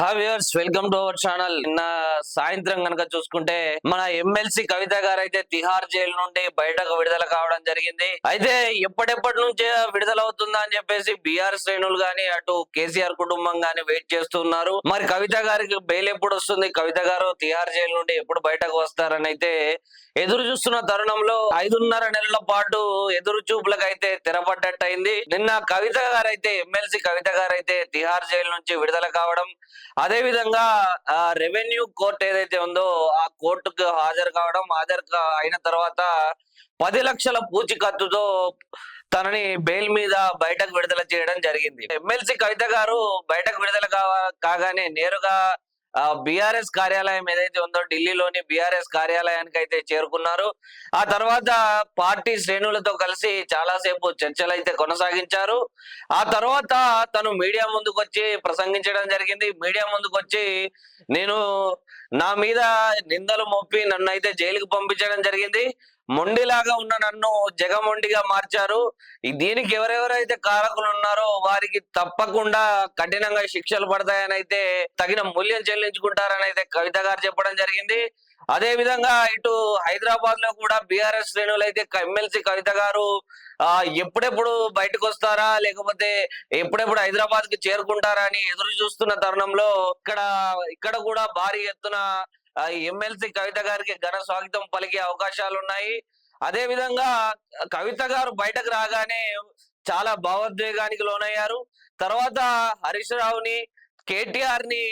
Viewers welcome to our channel నిన్న సాయంత్రం కనుక చూసుకుంటే మన ఎమ్మెల్సీ కవిత గారు అయితే తిహార్ జైలు నుండి బయటకు విడుదల కావడం జరిగింది. అయితే ఎప్పటిప్పటి నుంచే విడుదల అవుతుందా అని చెప్పేసి బీఆర్ శ్రేణులు గాని అటు కేసీఆర్ కుటుంబం గాని వెయిట్ చేస్తున్నారు మరి కవిత గారికి బెయిల్ ఎప్పుడు వస్తుంది? కవిత గారు తిహార్ జైలు నుండి ఎప్పుడు బయటకు వస్తారని అయితే ఎదురు చూస్తున్న తరుణంలో ఐదున్నర నెలల పాటు ఎదురు చూపులకు అయితే తెరపడ్డట్టు అయింది నిన్న కవిత గారైతే ఎమ్మెల్సీ కవిత గారైతే తిహార్ జైలు నుంచి విడుదల కావడం అదే విధంగా రెవెన్యూ కోర్టు ఏదైతే ఉందో ఆ కోర్టుకు హాజరు కావడం హాజరు అయిన తర్వాత పది లక్షల పూచికత్తుతో తనని బెయిల్ మీద బయటకు విడుదల చేయడం జరిగింది. ఎమ్మెల్సీ కవిత గారు బయటకు విడుదల కా- కాగానే నేరుగా బిఆర్ఎస్ కార్యాలయం ఏదైతే ఉందో ఢిల్లీలోని బిఆర్ఎస్ కార్యాలయానికి అయితే చేరుకున్నారు. ఆ తర్వాత పార్టీ శ్రేణులతో కలిసి చాలాసేపు చర్చలు అయితే కొనసాగించారు. ఆ తర్వాత తను మీడియా ముందుకు వచ్చి ప్రసంగించడం జరిగింది. మీడియా ముందుకు వచ్చి నేను నా మీద నిందలు మోపి నన్ను అయితే జైలుకు పంపించడం జరిగింది. మొండిలాగా ఉన్న నన్ను జగమొండిగా మార్చారు. దీనికి ఎవరెవరైతే కారకులు ఉన్నారో వారికి తప్పకుండా కఠినంగా శిక్షలు పడతాయని అయితే తగిన మూల్యం చెల్లించుకుంటారని అయితే కవిత గారు చెప్పడం జరిగింది. అదే విధంగా ఇటు హైదరాబాద్లో కూడా బీఆర్ఎస్ శ్రేణులు అయితే ఎమ్మెల్సీ కవిత గారు ఆ ఎప్పుడెప్పుడు బయటకు వస్తారా లేకపోతే ఎప్పుడెప్పుడు హైదరాబాద్కి చేరుకుంటారా అని ఎదురు చూస్తున్న తరుణంలో ఇక్కడ ఇక్కడ కూడా భారీ ఎత్తున ఎమ్మెల్సీ కవిత గారికి ఘన స్వాగతం పలికే అవకాశాలు ఉన్నాయి అదే విధంగా కవిత గారు బయటకు రాగానే చాలా భావోద్వేగానికి లోనయ్యారు. తర్వాత హరీష్ రావుని కేటీఆర్ని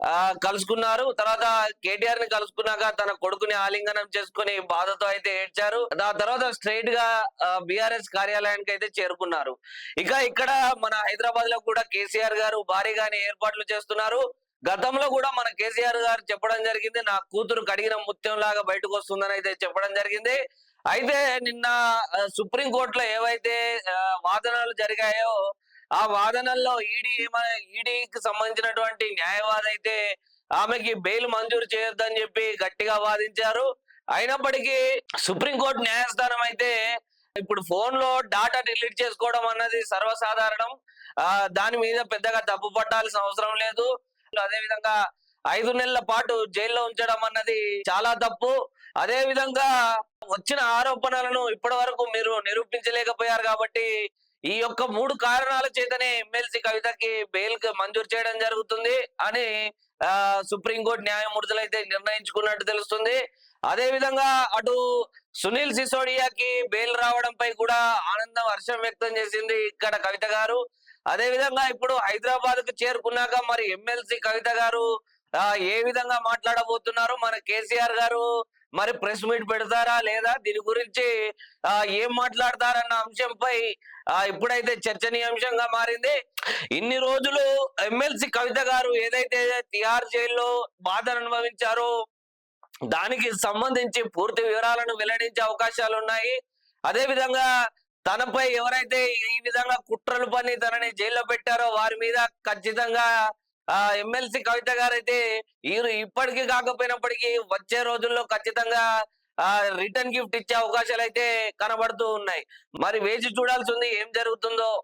ఆ కలుసుకున్నారు. తర్వాత కేటీఆర్ని కలుసుకున్నాక తన కొడుకుని ఆలింగనం చేసుకుని బాధతో అయితే ఏడ్చారు. ఆ తర్వాత స్ట్రైట్గా బిఆర్ఎస్ కార్యాలయానికి అయితే చేరుకున్నారు. ఇక ఇక్కడ మన హైదరాబాద్లో కూడా కేసీఆర్ గారు భారీగానే ఏర్పాట్లు చేస్తున్నారు. గతంలో కూడా మన కేసీఆర్ గారు చెప్పడం జరిగింది నా కూతురు కడిగిన ముత్యం లాగా బయటకు వస్తుందని అయితే చెప్పడం జరిగింది. అయితే నిన్న సుప్రీం కోర్టులో ఏవైతే వాదనలు జరిగాయో ఆ వాదనల్లో ఈడీ ఈడీకి సంబంధించినటువంటి న్యాయవాది అయితే ఆమెకి బెయిల్ మంజూరు చేయొద్దని చెప్పి గట్టిగా వాదించారు. అయినప్పటికీ సుప్రీంకోర్టు న్యాయస్థానం అయితే ఇప్పుడు ఫోన్లో డాటా డిలీట్ చేసుకోవడం అన్నది సర్వసాధారణం. ఆ దాని మీద పెద్దగా తప్పు పట్టాల్సిన అవసరం లేదు. అదే విధంగా ఐదు నెలల పాటు జైల్లో ఉంచడం అన్నది చాలా తప్పు. అదే విధంగా వచ్చిన ఆరోపణలను ఇప్పటి వరకు మీరు నిరూపించలేకపోయారు కాబట్టి ఈ యొక్క మూడు కారణాల చేతనే ఎమ్మెల్సీ కవితకి బెయిల్కి మంజూరు చేయడం జరుగుతుంది అని ఆ సుప్రీంకోర్టు న్యాయమూర్తులు అయితే నిర్ణయించుకున్నట్టు తెలుస్తుంది. అదే విధంగా అటు సునీల్ సిసోడియాకి బెయిల్ రావడంపై కూడా ఆనందం హర్షం వ్యక్తం చేసింది ఇక్కడ కవిత గారు. అదే విధంగా ఇప్పుడు హైదరాబాద్కు చేరుకున్నాక మరి ఎమ్మెల్సీ కవిత గారు ఏ విధంగా మాట్లాడబోతున్నారు? మన కేసీఆర్ గారు మరి ప్రెస్ మీట్ పెడతారా లేదా? దీని గురించి ఆ, ఏం మాట్లాడతారన్న అంశంపై ఆ, ఇప్పుడైతే చర్చనీయాంశంగా మారింది. ఇన్ని రోజులు ఎమ్మెల్సీ కవిత గారు ఏదైతే తిహార్ జైల్లో బాధను అనుభవించారో దానికి సంబంధించి పూర్తి వివరాలను వెల్లడించే అవకాశాలు ఉన్నాయి అదే విధంగా తనపై ఎవరైతే ఈ విధంగా కుట్రలు పని తనని జైల్లో పెట్టారో వారి మీద ఖచ్చితంగా ఆ ఎమ్మెల్సీ కవిత గారు అయితే ఈ ఇప్పటికీ కాకపోయినప్పటికీ వచ్చే రోజుల్లో ఖచ్చితంగా ఆ రిటర్న్ గిఫ్ట్ ఇచ్చే అవకాశాలు అయితే కనబడుతూ ఉన్నాయి. మరి వేచి చూడాల్సి ఉంది ఏం జరుగుతుందో.